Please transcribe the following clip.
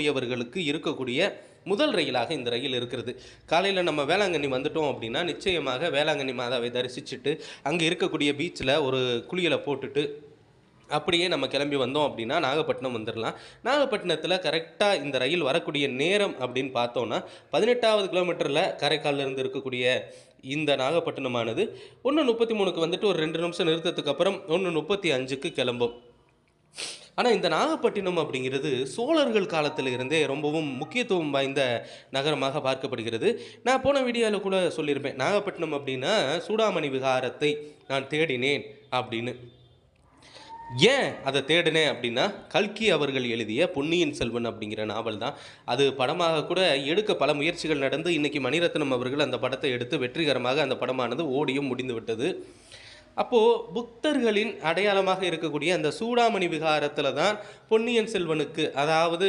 வரக்கூடியவர்களுக்கு இருக்கக்கூடிய முதல் ரயிலாக இந்த ரயில் இருக்கிறது. காலையில் நம்ம வேளாங்கண்ணி வந்துட்டோம் அப்படின்னா நிச்சயமாக வேளாங்கண்ணி மாதாவை தரிசிச்சுட்டு அங்கே இருக்கக்கூடிய பீச்சில் ஒரு குளியலை போட்டுட்டு அப்படியே நம்ம கிளம்பி வந்தோம் அப்படின்னா நாகப்பட்டினம் வந்துடலாம் நாகப்பட்டினத்தில் கரெக்டாக இந்த ரயில் வரக்கூடிய நேரம் அப்படின்னு பார்த்தோன்னா பதினெட்டாவது கிலோமீட்டரில் காரைக்காலிலிருந்து இருக்கக்கூடிய இந்த நாகப்பட்டினமானது. ஒன்று முப்பத்தி மூணுக்கு வந்துட்டு ஒரு ரெண்டு நிமிஷம் நிறுத்தத்துக்கு அப்புறம் ஒன்று முப்பத்தி அஞ்சுக்கு கிளம்பும். ஆனால் இந்த நாகப்பட்டினம் அப்படிங்கிறது சோழர்கள் காலத்தில் இருந்தே ரொம்பவும் முக்கியத்துவம் வாய்ந்த நகரமாக பார்க்கப்படுகிறது. நான் போன வீடியோவில் கூட சொல்லியிருப்பேன் நாகப்பட்டினம் அப்படின்னா சூடாமணி விகாரத்தை நான் தேடினேன் அப்படின்னு. ஏன் அதை தேடினேன் அப்படின்னா கல்கி அவர்கள் எழுதிய பொன்னியின் செல்வன் அப்படிங்கிற நாவல் தான். அது படமாக கூட எடுக்க பல முயற்சிகள் நடந்து இன்னைக்கு மணிரத்னம் அவர்கள் அந்த படத்தை எடுத்து வெற்றிகரமாக அந்த படமானது ஓடியும் முடிந்து விட்டது அப்போது புத்தர்களின் அடையாளமாக இருக்கக்கூடிய அந்த சூடாமணி விகாரத்தில் தான் பொன்னியின் செல்வனுக்கு அதாவது